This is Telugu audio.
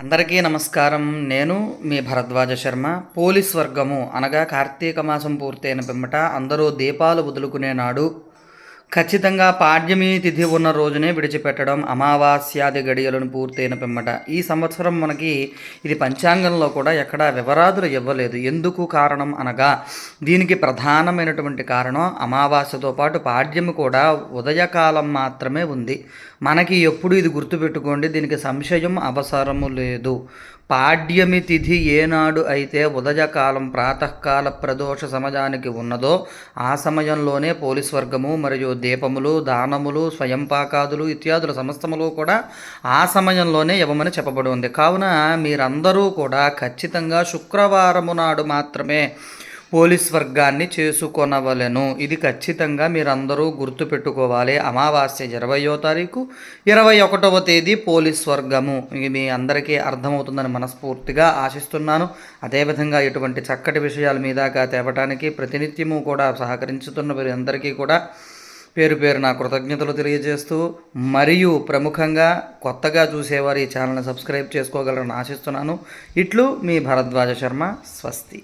అందరికీ నమస్కారం. నేను మీ భరద్వాజ శర్మ. పోలీస్ వర్గము అనగా కార్తీక మాసం పూర్తయిన పిమ్మట అందరూ దీపాలు వదులుకునే నాడు ఖచ్చితంగా పాడ్యమి తిథి ఉన్న రోజునే విడిచిపెట్టడం అమావాస్యాది గడియలను పూర్తయిన పిమ్మట. ఈ సంవత్సరం మనకి ఇది పంచాంగంలో కూడా ఎక్కడా వివరాదులు ఇవ్వలేదు. ఎందుకు కారణం అనగా దీనికి ప్రధానమైనటువంటి కారణం అమావాస్యతో పాటు పాడ్యమి కూడా ఉదయకాలం మాత్రమే ఉంది. మనకి ఎప్పుడు ఇది గుర్తుపెట్టుకోండి దీనికి సంశయం అవసరము లేదు. పాడ్యమి తిథి ఏనాడు అయితే ఉదయకాలం ప్రాతకాల ప్రదోష సమయానికి ఉన్నదో ఆ సమయంలోనే పోలీస్ వర్గము మరియు దీపములు దానములు స్వయంపాకాదులు ఇత్యాదుల సమస్తములు కూడా ఆ సమయంలోనే ఇవ్వమని చెప్పబడి ఉంది. కావున మీరందరూ కూడా ఖచ్చితంగా శుక్రవారము నాడు మాత్రమే పోలీస్ వర్గాన్ని చేసుకొనవలెను. ఇది ఖచ్చితంగా మీరందరూ గుర్తుపెట్టుకోవాలి. అమావాస్య ఇరవయో తారీఖు ఇరవై ఒకటవ తేదీ పోలీస్ వర్గము. ఇది మీ అందరికీ అర్థమవుతుందని మనస్ఫూర్తిగా ఆశిస్తున్నాను. అదేవిధంగా ఇటువంటి చక్కటి విషయాల మీద తేవటానికి ప్రతినిత్యము కూడా సహకరించుతున్న మీరు అందరికీ కూడా పేరు పేరు నా కృతజ్ఞతలు తెలియజేస్తూ మరియు ప్రముఖంగా కొత్తగా చూసేవారు ఈ ఛానల్ని సబ్స్క్రైబ్ చేసుకోగలరని ఆశిస్తున్నాను. ఇట్లు మీ భరద్వాజ శర్మ స్వస్తి.